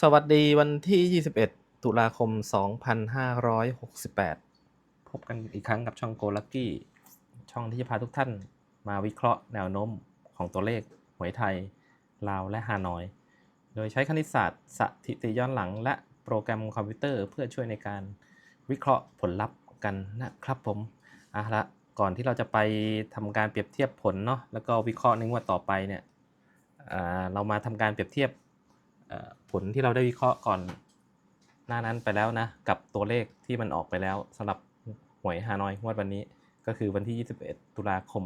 สวัสดีวันที่ 21 ตุลาคม 2568 พบกันอีกครั้งกับช่องโกลักกี้ ช่องที่จะพาทุกท่านมาวิเคราะห์แนวโน้มของตัวเลขหวยไทย ลาว และฮานอย โดยใช้คณิตศาสตร์สถิติย้อนหลัง และโปรแกรมคอมพิวเตอร์เพื่อช่วยในการวิเคราะห์ผลลัพธ์กันนะครับผมอะละก่อนที่เราจะไปทำการเปรียบเทียบผลเนาะแล้วก็วิเคราะห์ในงวดต่อไปเนี่ยอ่าเรามาทำการเปรียบเทียบ ผลที่เราได้วิเคราะห์ก่อนหน้านั้นไปแล้วนะ กับตัวเลขที่มันออกไปแล้วสำหรับหวยฮานอยงวดวันนี้ก็คือวันที่ 21 ตุลาคม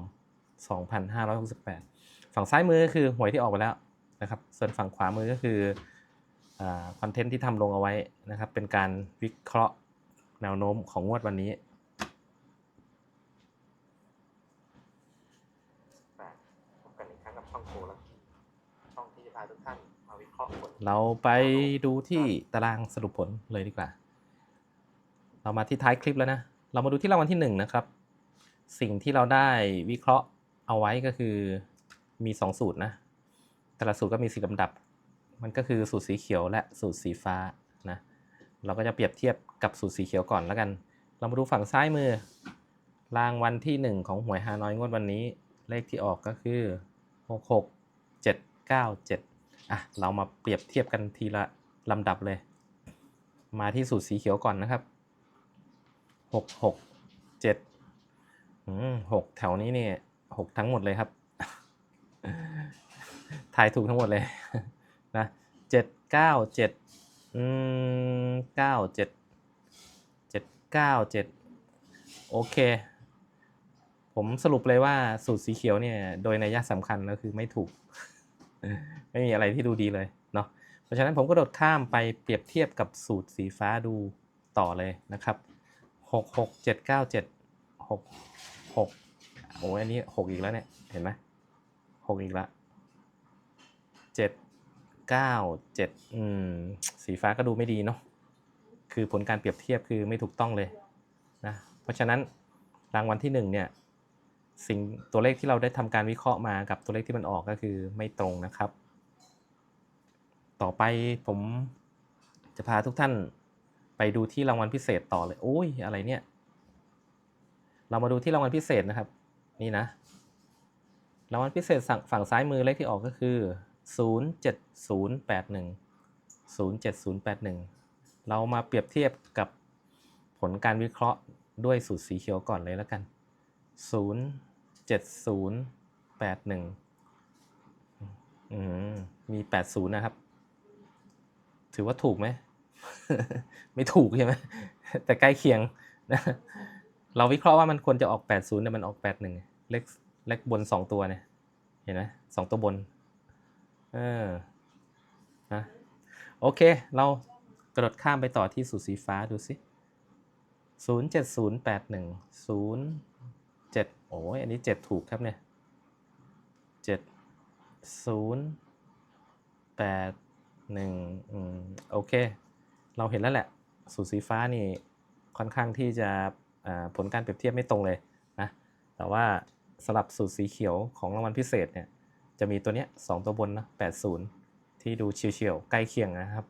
2568 ฝั่งซ้ายมือก็คือหวยที่ออกไปแล้วนะครับ ส่วนฝั่งขวามือก็คือคอนเทนต์ที่ทำลงเอาไว้นะครับ เป็นการวิเคราะห์แนวโน้มของงวดวันนี้พบกันอีกครั้งกับช่องโกลักกี้ช่องที่จะพาทุกท่าน เคราะห์ผลเราไปดูที่ตารางสรุปผลเลยดีกว่า เรามาที่ท้ายคลิปแล้วนะ เรามาดูที่รางวัลที่หนึ่งนะครับ สิ่งที่เราได้วิเคราะห์เอาไว้ก็คือมีสองสูตรนะ แต่ละสูตรก็มีสีลำดับ มันก็คือสูตรสีเขียวและสูตรสีฟ้านะ เราก็จะเปรียบเทียบกับสูตรสีเขียวก่อนแล้วกัน เรามาดูฝั่งซ้ายมือ รางวัลที่หนึ่งของหวยฮานอยงวดวันนี้ เลขที่ออกก็คือหกหกเจ็ดเก้าเจ็ด อะเรามาเปรียบเทียบกันทีละลำดับเลย มาที่สูตรสีเขียวก่อนนะครับหกหกเจ็ดอืมหกแถวนี้เนี่ยหกทั้งหมดเลยครับทายถูกทั้งหมดเลยนะเจ็ดเก้าเจ็ดอืมเก้าเจ็ดเจ็ดเก้าเจ็ดโอเค ผมสรุปเลยว่าสูตรสีเขียวเนี่ย โดยนัยยะสำคัญก็คือไม่ถูก ไม่มีอะไรที่ดูดีเลยเนาะเพราะฉะนั้นผมก็โดดข้ามไปเปรียบเทียบกับสูตรสีฟ้าดูต่อเลยนะครับหกหกเจ็ดเก้าเจ็ดหกหกโอ้ยอันนี้หกอีกแล้วเนี่ย เห็นไหมหกอีกแล้วเจ็ดเก้าเจ็ดอืมสีฟ้าก็ดูไม่ดีเนาะคือผลการเปรียบเทียบคือไม่ถูกต้องเลยนะเพราะฉะนั้นรางวัลที่หนึ่งเนี่ย สิ่งตัวเลขที่เราได้ทำการวิเคราะห์มากับตัวเลขที่มันออกก็คือไม่ตรงนะครับ ต่อไปผมจะพาทุกท่านไปดูที่รางวัลพิเศษต่อเลย โอ้ยอะไรเนี่ย เรามาดูที่รางวัลพิเศษนะครับ นี่นะ รางวัลพิเศษฝั่งฝั่งซ้ายมือเลขที่ออกก็คือ 07081 07081 เรามาเปรียบเทียบกับผลการวิเคราะห์ด้วยสูตรสีเขียวก่อนเลยแล้วกัน ศูนย์เจ็ดศูนย์แปดหนึ่งมีแปดศูนย์นะครับ ถือว่าถูกไหม ไม่ถูกใช่ไหม แต่ใกล้เคียงนะ เราวิเคราะห์ว่ามันควรจะออกแปดศูนย์แต่มันออกแปดหนึ่งเลขเลขบนสองตัวเนี่ย เห็นไหมสองตัวบน เออ นะ โอเค เรากระโดดข้ามไปต่อที่สูตรสีฟ้าดูสิศูนย์เจ็ดศูนย์แปดหนึ่งศูนย์ เจ็ดโอ้ยอันนี้เจ็ดถูกครับเนี่ยเจ็ดศูนย์แปดหนึ่งอืมโอเค เราเห็นแล้วแหละ สูตรสีฟ้านี่ค่อนข้างที่จะผลการเปรียบเทียบไม่ตรงเลยนะแต่ว่าสลับสูตรสีเขียวของรางวัลพิเศษเนี่ยจะมีตัวเนี้ยสองตัวบนนะแปดศูนย์ที่ดูเฉียวๆใกล้เคียงนะครับ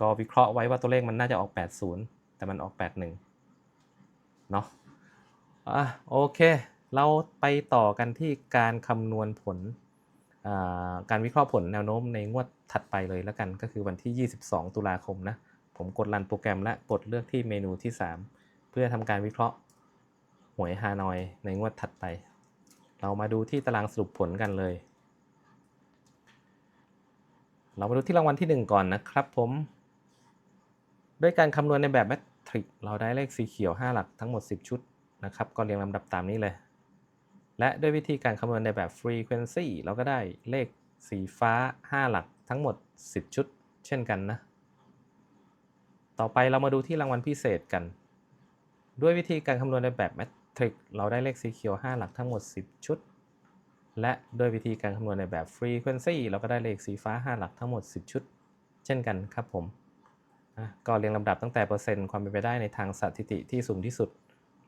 ก็วิเคราะห์ไว้ว่าตัวเลขมันน่าจะออก 80 แต่มันออก 81 เนาะ อะโอเค เราไปต่อกันที่การคำนวณผล การวิเคราะห์ผลแนวโน้มในงวดถัดไปเลยแล้วกันก็คือวันที่ 22 ตุลาคมนะ ผมกดรันโปรแกรมและกดเลือกที่เมนูที่ 3 เพื่อทำการวิเคราะห์หวยฮานอยในงวดถัดไป เรามาดูที่ตารางสรุปผลกันเลย เรามาดูที่รางวัลที่ 1 ก่อนนะครับผม ด้วยการคำนวณในแบบแมทริกเราได้เลขสีเขียว 5 หลักทั้งหมด 10 ชุด นะครับ ก็เรียงลำดับตามนี้เลย และด้วยวิธีการคำนวณในแบบ Frequency เราก็ได้เลขสีฟ้า 5 หลักทั้งหมด 10 ชุด เช่นกันนะ ต่อไปเรามาดูที่รางวัลพิเศษกัน ด้วยวิธีการคำนวณในแบบแมทริกเราได้เลขสีเขียว 5 หลักทั้งหมด 10 ชุด และด้วยวิธีการคำนวณในแบบ Frequency เราก็ได้เลขสีฟ้า 5 หลักทั้งหมด 10 ชุด เช่นกันครับผมก็เรียงลำดับตั้งแต่เปอร์เซ็นต์ความเป็นไปได้ในทางสถิติที่สูงที่สุด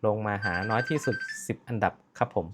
ลงมาหาน้อยที่สุด 10 อันดับครับผม